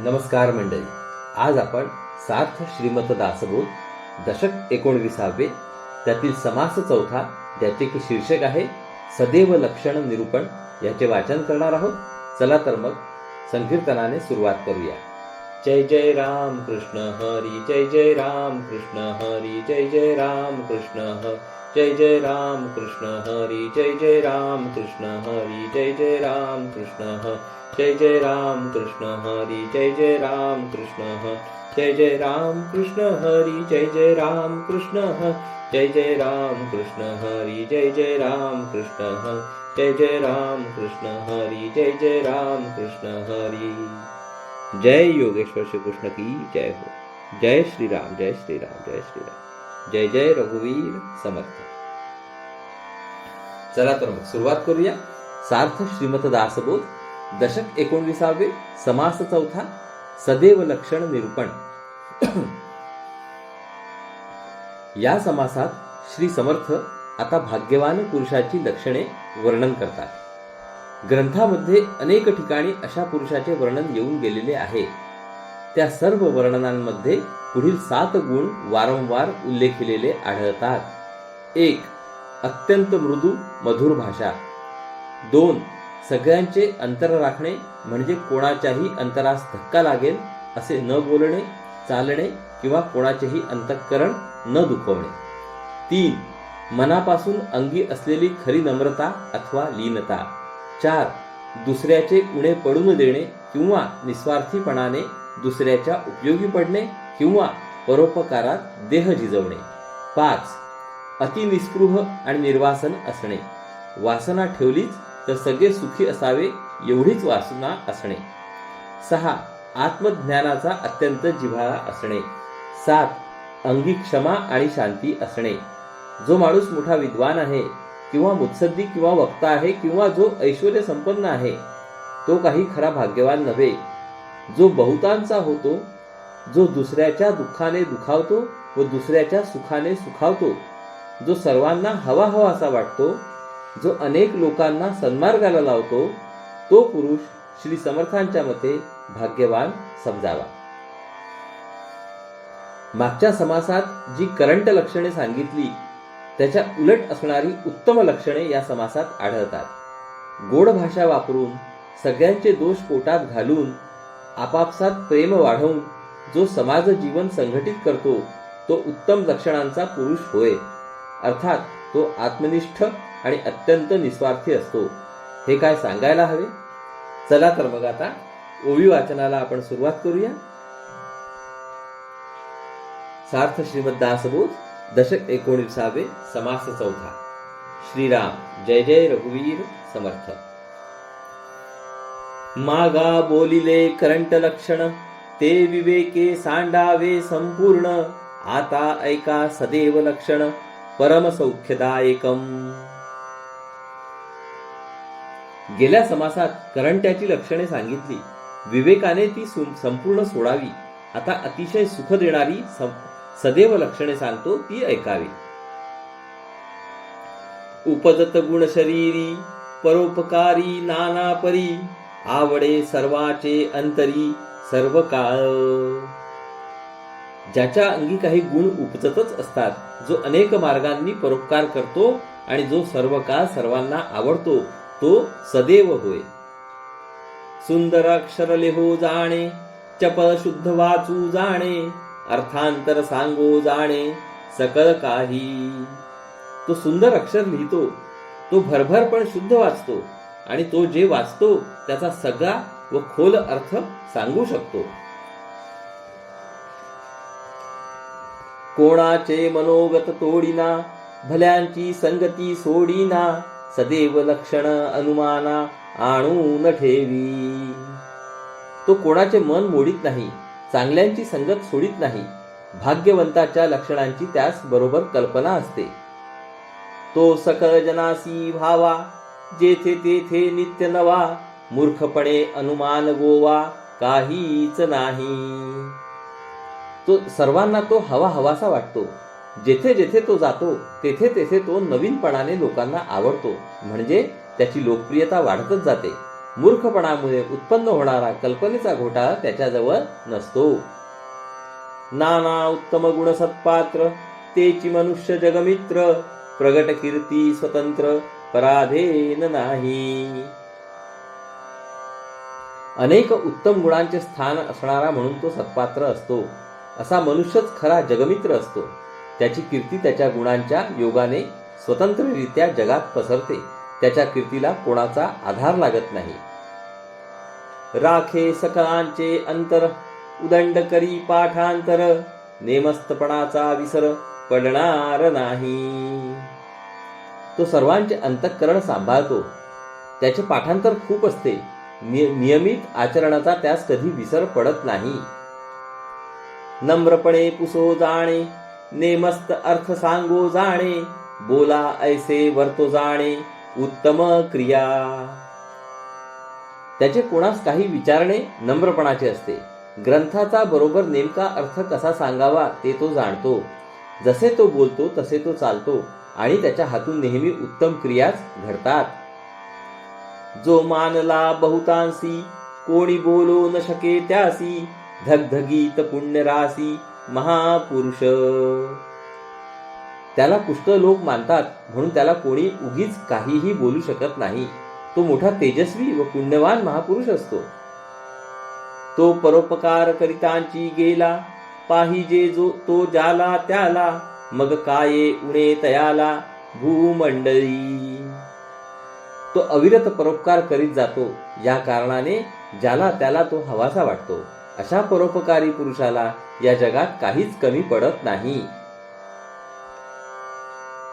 नमस्कार मंडळी. आज आपण सार्थ श्रीमत दासबोध दशक एकोणविसावे त्यातील समास चौथा ज्याचे की शीर्षक आहे सदैव लक्षण निरूपण याचे वाचन करणार आहोत. चला तर मग संकीर्तनाने सुरुवात करूया. जय जय राम कृष्ण हरी जय जय राम कृष्ण हरी जय जय राम कृष्ण ह जय जय राम कृष्ण हरी जय जय राम कृष्ण हरी जय जय राम कृष्ण हरी जय जय राम कृष्ण हरी, जय जय राम कृष्ण जय जय राम कृष्ण हरी, जय जय राम कृष्ण जय जय राम कृष्ण हरी, जय जय राम कृष्ण जय जय राम कृष्ण हरी, जय जय राम कृष्ण हरी। जय योगेश्वर श्री कृष्ण की जय हो। जय श्री राम, जय श्री राम, जय श्री राम। जय जय रघुवीर समर्थ। चला मग सुरुवात करूया सार्थ श्रीमत दासबोध दशक एकोणविसावे समास चौथा सदैव लक्षण निरूपण. या समासात श्री समर्थ आता भाग्यवान पुरुषाची लक्षणे वर्णन करतात. ग्रंथामध्ये अनेक ठिकाणी अशा पुरुषाचे वर्णन येऊन गेलेले आहे. त्या सर्व वर्णनांमध्ये पुढील सात गुण वारंवार उल्लेखिलेले आढळतात. एक अत्यंत मृदू मधुर भाषा. दोन सगळ्यांचे अंतर राखणे म्हणजे कोणाच्याही अंतरास धक्का लागेल असे न बोलणे चालणे किंवा कोणाचेही अंतःकरण न दुखवणे. तीन मनापासून अंगी असलेली खरी नम्रता अथवा लीनता. चार दुसऱ्याचे उणे पडून देणे किंवा निस्वार्थीपणाने दुसऱ्याच्या उपयोगी पडणे किंवा परोपकारात देह झिजवणे पाच अतिनिस्पृह आणि निर्वासन असणे. वासना ठेवलीच तर सगळे सुखी असावे एवढीच वासना असणे. सहा आत्मज्ञानाचा अत्यंत जिव्हाळा असणे. सात अंगी क्षमा आणि शांती असणे. जो माणूस मोठा विद्वान आहे किंवा मुत्सद्दी किंवा वक्ता आहे किंवा जो ऐश्वर संपन्न आहे तो काही खरा भाग्यवान नव्हे. जो बहुतांचा होतो जो दुसऱ्याच्या दुःखाने दुखावतो व दुसऱ्याच्या सुखाने सुखावतो जो सर्वांना हवा हवासा वाटतो जो अनेक लोकांना सन्मार्गाला लावतो तो पुरुष श्री समर्थांच्या मते भाग्यवान समजावा. मागच्या समासात जी करंट लक्षणे सांगितली त्याच्या उलट असणारी उत्तम लक्षणे या समासात आढळतात. गोड भाषा वापरून सगळ्यांचे दोष पोटात घालून आपापसात प्रेम वाढवून जो समाज जीवन संघटित करतो तो उत्तम लक्षणांचा पुरुष होय. अर्थात तो आत्मनिष्ठ आणि अत्यंत निस्वार्थी असतो. हे काय सांगायला हवे? चला तर मग आता ओवी वाचनाला आपण सुरुवात करूया. सार्थ श्रीमद दासबोध दशक एकोणीसावे समास चौथा. श्रीराम. जय जय रघुवीर समर्थ. मागा बोलिले करंट लक्षण ते विवेके सांडावे संपूर्ण. आता ऐका सदैव लक्षण परम सौख्यदायकम. गेल्या समासात करंट्याची लक्षणे सांगितली. विवेकाने ती सु- संपूर्ण सोडावी. आता अतिशय सुख देणारी सदैव लक्षणे सांगतो ती ऐकावी. उपजत गुण शरीरी परोपकारी नाना परी आवडे सर्वाचे अंतरी सर्व काळ. ज्याच्या अंगी काही गुण उपजतच असतात जो अनेक मार्गांनी परोपकार करतो आणि जो सर्व काळ सर्वांना आवडतो तो सदैव होय. सुंदर अक्षर लिहो जाणे चपल शुद्ध वाचू जाणे अर्थांतर सांगो जाणे सकळ काही. तो सुंदर अक्षर लिहितो तो भरभर पण शुद्ध वाचतो आणि तो जे वाचतो त्याचा सगळा व खोल अर्थ सांगू शकतो. कोणाचे मनोगत तोडीना भल्यांची संगती सोडीना सदैव लक्षण अनुमाना आणून ठेवी. तो कोणाचे मन मोडीत नाही चांगल्यांची संगत सोडित नाही भाग्यवंताच्या लक्षणांची त्यास बरोबर कल्पना असते. तो सकळ जनासी भावा जेथे तेथे नित्य नवा मूर्खपणे अनुमान गोवा काहीच नाही. तो सर्वांना तो हवा हवासा वाटतो. जेथे जेथे तो जातो तेथे तेथे तो नवीनपणाने लोकांना आवडतो. म्हणजे त्याची लोकप्रियता वाढतच जाते. मूर्खपणामुळे उत्पन्न होणारा कल्पनेचा घोटाळा त्याच्याजवळ नसतो. नाना उत्तम गुण सत्पात्र तेची मनुष्य जगमित्र प्रगट कीर्ती स्वतंत्र पराधेन नाही. अनेक उत्तम गुणांचे स्थान असणारा म्हणून तो सत्पात्र असतो. असा मनुष्यच खरा जगमित्र असतो. त्याची कीर्ती त्याच्या गुणांच्या योगाने स्वतंत्ररित्या जगात पसरते. त्याच्या कीर्तीला कोणाचा आधार लागत नाही. राखे सकळांचे अंतर उदंड करी पाठांतर नेमस्तपणाचा विसर पडणार नाही. तो सर्वांचे अंतःकरण सांभाळतो. त्याचे पाठांतर खूप असते. नियमित आचरणाचा त्यास कधी विसर पडत नाही. नम्रपणे पुसो जाणे नेमस्त अर्थ सांगो जाणे बोला ऐसे वर्तो जाणे उत्तम क्रिया. त्याचे कोणास काही विचारणे नम्रपणाचे असते. ग्रंथाचा बरोबर नेमका अर्थ कसा सांगावा ते तो जाणतो. जसे तो बोलतो तसे तो चालतो आणि त्याच्या हातून नेहमी उत्तम क्रियाच घडतात. जो मानला बहुतांसी कोणी बोलो न शके त्यासी धगधगीत पुण्यरासी महापुरुष. त्याला पुष्कळ लोक मानतात म्हणून त्याला कोणी उगीच काहीही बोलू शकत नाही. तो मोठा तेजस्वी व पुण्यवान महापुरुष असतो. तो परोपकार करितांची गेला पाहिजे जो तो जाला त्याला मग काये उणे तयाला भूमंडळी. तो अविरत परोपकार करीत जातो या कारणाने ज्याला त्याला तो हवासा वाटतो. अशा परोपकारी पुरुषाला या जगात काहीच कमी पडत नाही.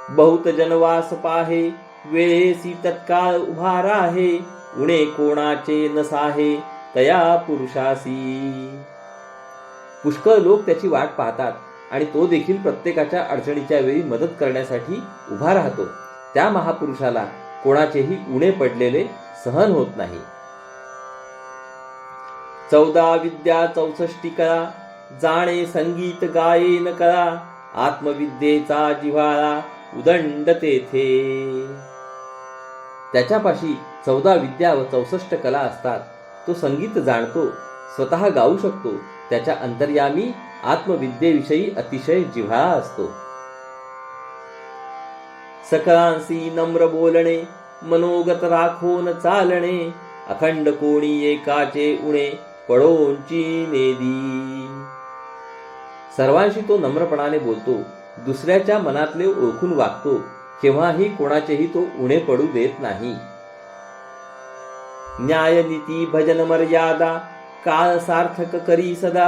बहुत जनवास पाहे वेळेसी तत्काळ उभा राहे उणे कोणाचे नसाहे तया पुरुषासी. पुष्कळ लोक त्याची वाट पाहतात आणि तो देखील प्रत्येकाच्या अडचणीच्या वेळी मदत करण्यासाठी उभा राहतो. त्या महापुरुषाला कोणाचेही उणे पडलेले सहन होत नाही. चौदा विद्या चौसष्टी कळा जाणे संगीत गायन कळा आत्मविद्येचा जिव्हाळा उदंड तेथे. त्याच्यापाशी चौदा विद्या व चौसष्ट कला असतात. तो संगीत जाणतो स्वतः गाऊ शकतो. त्याच्या अंतर्यामी आत्मविद्येविषयी अतिशय जिव्हाळा असतो. सकळांशी नम्र बोलणे मनोगत राखोन चालणे अखंड कोणी एकाचे उणे पडोंची नेदी सर्वांशी तो नम्रपणाने बोलतो दुसऱ्याच्या मनातले ओळखून वागतो केव्हाही कोणाचेही तो उणे पडू देत नाही. न्यायनीती भजन मर्यादा काळ सार्थक करी सदा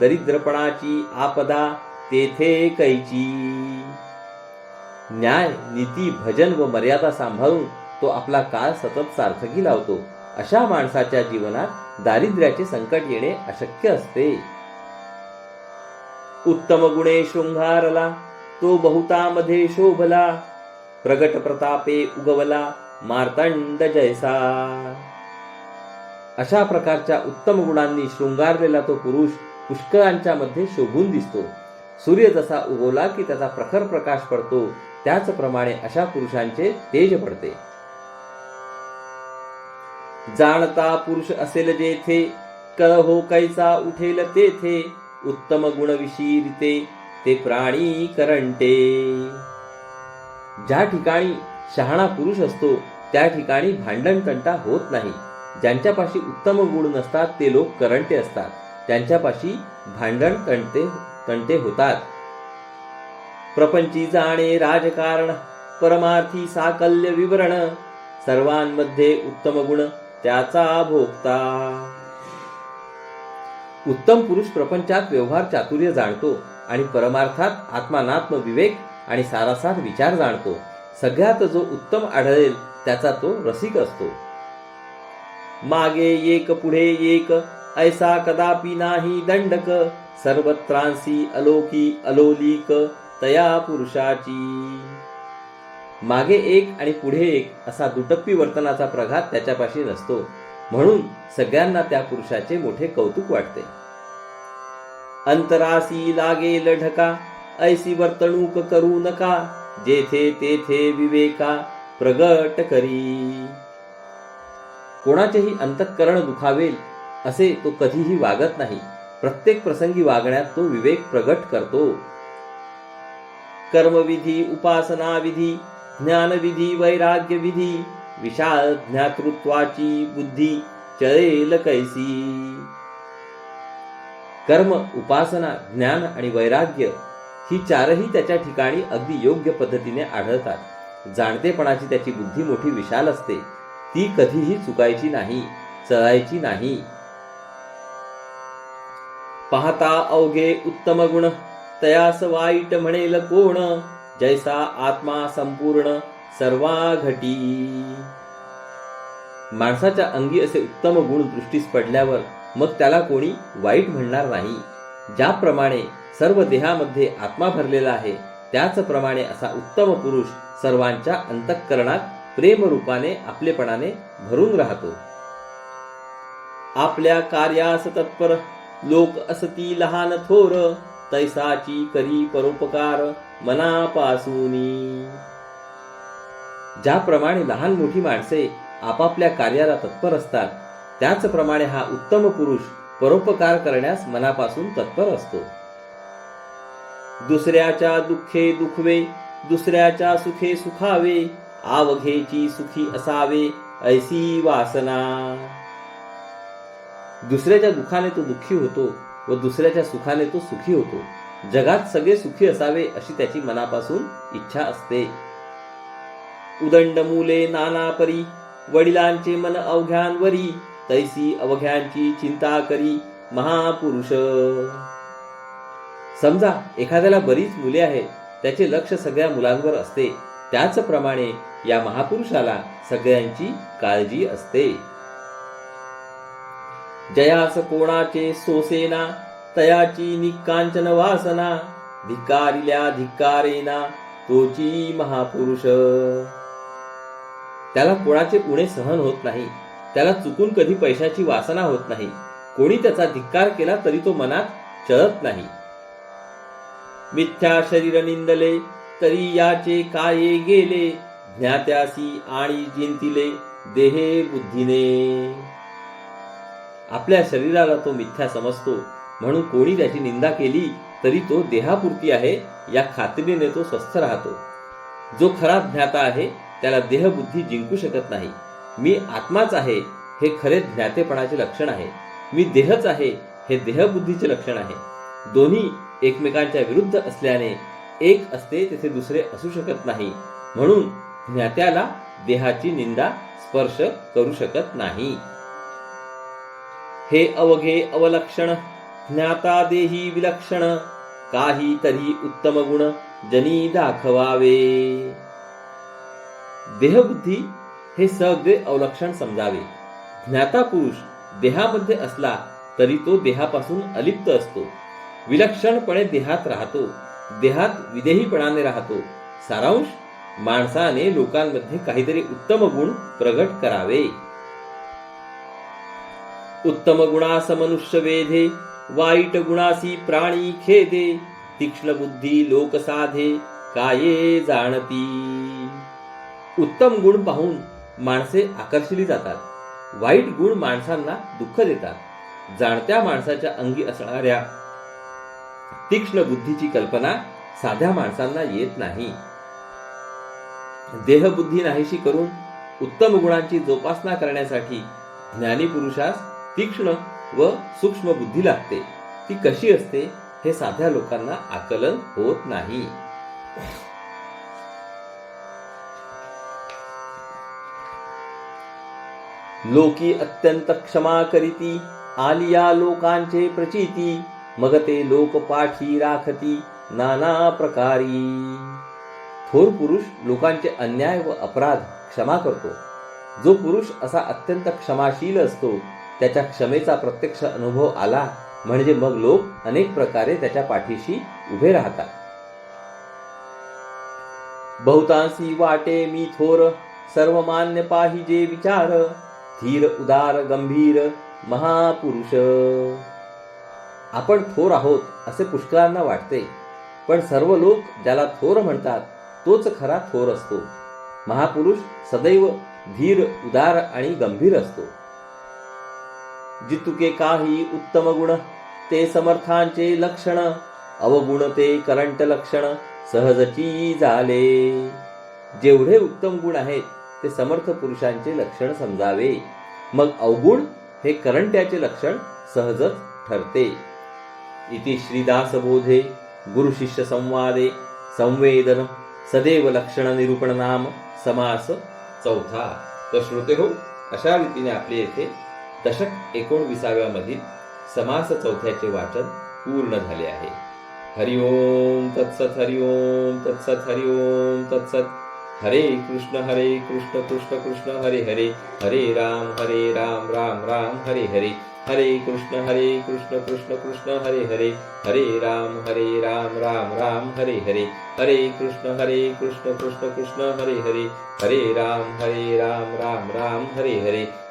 दरिद्रपणाची आपदा तेथे कैची. न्याय नीती भजन व मर्यादा सांभाळून तो आपला काळ सतत सार्थकी लावतो अशा माणसाच्या जीवनात दारिद्र्याचे संकट येणे अशक्य असते. उत्तम गुणे शृंगारला तो बहुतामध्ये शोभला. प्रगट प्रतापे उगवला मार्तंड जैसा अशा प्रकारच्या उत्तम गुणांनी शृंगारलेला तो पुरुष पुष्कळांच्या मध्ये शोभून दिसतो. सूर्य जसा उगवला की त्याचा प्रखर प्रकाश पडतो त्याचप्रमाणे अशा पुरुषांचे तेज पडते. जाणता पुरुष असेल जेथे कळ हो कैसा उठेल तेथे उत्तम गुण विशीरिते ते प्राणी करंटे. ज्या ठिकाणी शहाणा पुरुष असतो त्या ठिकाणी भांडण तंटा होत नाही. ज्यांच्यापाशी उत्तम गुण नसतात ते लोक करंटे असतात. त्यांच्यापाशी भांडण तंटे तंटे होतात. प्रपंची जाणे राजकारण परमार्थी साकल्य विवरण सर्वांमध्ये उत्तम गुण त्याचा भोगता. उत्तम पुरुष प्रपंचात व्यवहार चातुर्य जाणतो आणि परमार्थात आत्मानात्म विवेक आणि सारासार विचार जाणतो. सगळ्यात जो उत्तम आढळेल त्याचा तो रसिक असतो. मागे एक पुढे एक ऐसा कदापि नाही दंडक सर्वत्रांसी अलोकी अलोलिक तया पुरुषाची. मागे एक आणि पुढे एक असा दुटप्पी वर्तनाचा प्रघात त्याच्यापाशी नसतो. म्हणून सगळ्यांना त्या पुरुषाचे मोठे कौतुक वाटते. अंतरासी लागेल ढका ऐसी वर्तणूक करू नका जेथे तेथे विवेका प्रगट करी. कोणाचेही अंतःकरण दुखावेल असे तो कधीही वागत नाही. प्रत्येक प्रसंगी वागण्यात तो विवेक प्रगट करतो. कर्मविधी उपासना विधी ज्ञानविधी वैराग्य विधी विशाल ज्ञातृत्वाची बुद्धी चळेल कैसी. कर्म उपासना ज्ञान आणि वैराग्य ही चारही त्याच्या ठिकाणी अगदी योग्य पद्धतीने आढळतात. जाणतेपणाची त्याची बुद्धी मोठी विशाल असते. ती कधीही चुकायची नाही चळायची नाही. पाहता अवघे उत्तम गुण तयास वाईट म्हणेल कोण? जैसा आत्मा संपूर्ण सर्वाघटी. माणसाच्या अंगी असे उत्तम गुण दृष्टीस पडल्यावर मग त्याला कोणी वाईट म्हणणार नाही. ज्याप्रमाणे सर्व देहामध्ये आत्मा भरलेला आहे त्याचप्रमाणे असा उत्तम पुरुष सर्वांच्या अंतःकरणात प्रेम रूपाने आपलेपणाने भरून राहतो. आपल्या कार्यास तत्पर लोक असती लहान थोर तैसाची करी परोपकार मनापासूनी. ज्याप्रमाणे लहान मोठी माणसे आपापल्या कार्याला तत्पर असतात त्याचप्रमाणे हा उत्तम पुरुष परोपकार करण्यास मनापासून तत्पर असतो. दुसऱ्याच्या दुःखे दुखवे दुसऱ्याच्या सुखे सुखावे आवघेची सुखी असावे ऐसी वासना. दुसऱ्याच्या दुखाने तो दुःखी होतो व दुसऱ्याच्या सुखाने तो सुखी होतो. जगात सगळे सुखी असावे अशी त्याची मनापासून इच्छा असते. उदंड मुले नाना परी वडिलांचे मन अवघ्यांवरी तैसी अवघ्यांची चिंता करी महापुरुष. समजा एखाद्याला बरीच मुले आहेत त्याचे लक्ष सगळ्या मुलांवर असते. त्याचप्रमाणे या महापुरुषाला सगळ्यांची काळजी असते. जयास कोणाचे सोसेना तयाची निकांचन वासना धिकारिल्या धिकारेना तोची महापुरुष. त्याला कोणाचे उणे सहन होत नाही त्याला चुकून कधी पैशाची वासना होत नाही कोणी त्याचा धिक्कार केला तरी तो मनात चळत नाही. मिथ्या शरीर निंदले तरी याचे काये गेले ज्ञात्यासी आणि जिंतिले देहे बुद्धीने. आपल्या शरीराला तो मिथ्या समजतो. म्हणून कोणी त्याची निंदा केली तरी तो देहापुरती आहे या खात्रीने तो स्वस्थ राहतो. जो खरा ज्ञाता आहे त्याला देहबुद्धी जिंकू शकत नाही. मी आत्माच आहे हे खरे ज्ञातेपणाचे लक्षण आहे. मी देहच आहे हे देहबुद्धीचे लक्षण आहे. दोन्ही एकमेकांच्या विरुद्ध असल्याने एक असते तेथे दुसरे असू शकत नाही. म्हणून ज्ञात्याला देहाची निंदा स्पर्श करू शकत नाही. हे अवघे अवलक्षण ज्ञाता देही विलक्षण काही तरी उत्तम गुण जनी दाखवावे. देहबुद्धी हे सगळे अवलक्षण समजावे. ज्ञाता पुरुष देहामध्ये असला तरी तो देहापासून अलिप्त असतो. विलक्षणपणे देहात राहतो. देहात विदेहीपणाने राहतो. सारांश माणसाने लोकांमध्ये काहीतरी उत्तम गुण प्रगट करावे. उत्तम गुणास मनुष्य वेधे वाईट गुणासी प्राणी खेदे तीक्ष्ण बुद्धी लोक साधे काये जाणती। उत्तम गुण पाहून माणसे आकर्षली जातात वाईट गुण माणसांना दुःख देतात जाणत्या माणसाच्या अंगी असणाऱ्या तीक्ष्ण बुद्धीची कल्पना साध्या माणसांना येत नाही। देहबुद्धी नाहीशी करून उत्तम गुणांची जोपासना करण्यासाठी ज्ञानी पुरुषास तीक्ष्ण व सूक्ष्म बुद्धी लागते. ती कशी असते हे साध्या लोकांना आकलन होत नाही. लोकी अत्यंत क्षमा करीती आलिया लोकांचे प्रचिती मग ते लोक पाठी राखती नाना प्रकारी. थोर पुरुष लोकांचे अन्याय व अपराध क्षमा करतो. जो पुरुष असा अत्यंत क्षमाशील असतो त्याच्या क्षमेचा प्रत्यक्ष अनुभव आला म्हणजे मग लोक अनेक प्रकारे त्याच्या पाठीशी उभे राहतात. बहुतांशी वाटे मी थोर सर्वमान्य पाहिजे विचार धीर उदार गंभीर महापुरुष. आपण थोर आहोत असे पुष्कळांना वाटते पण सर्व लोक ज्याला थोर म्हणतात तोच खरा थोर असतो. महापुरुष सदैव धीर उदार आणि गंभीर असतो. जितुके काही उत्तम गुण ते समर्थांचे लक्षण. अवगुण ते करंट लक्षण सहजची झाले जेवढे उत्तम गुण आहेत ते समर्थ पुरुषांचे लक्षण समजावे. मग अवगुण हे करंट्याचे लक्षण सहजच ठरते. इति श्रीदासबोधे गुरुशिष्य संवादे संवेदन सदैव लक्षण निरूपण नाम समास चौथा. तर श्रोते हो अशा रीतीने आपले येथे दशक एकोणविसाव्या मधील समास चौथ्याचे वाचन पूर्ण झाले आहे. हरिओम तत्सत हरिओम तत्सत हरिओम तत्सत. हरे कृष्ण हरे कृष्ण कृष्ण कृष्ण हरे हरे. हरे राम हरे राम राम राम हरे हरे. हरे कृष्ण हरे कृष्ण कृष्ण कृष्ण हरे हरे. हरे राम हरे राम राम राम हरे हरे. हरे कृष्ण हरे कृष्ण कृष्ण कृष्ण हरे हरे. हरे राम हरे राम राम राम हरे हरे.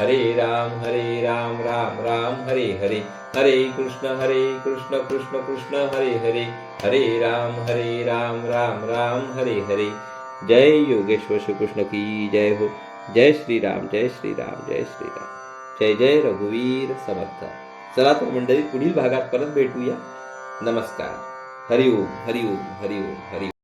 हरे राम हरे राम राम राम हरे हरे. हरे कृष्ण हरे कृष्ण कृष्ण कृष्ण हरे हरे. हरे राम हरे राम राम राम हरे हरे. जय योगेश्वर श्री कृष्ण की जय हो. जय श्री राम जय श्री राम जय श्री राम. जय जय रघुवीर समर्थ. चला तर मंडळी पुढील भागात परत भेटूया. नमस्कार. हरिओम हरिओम हरिओम हरिओम.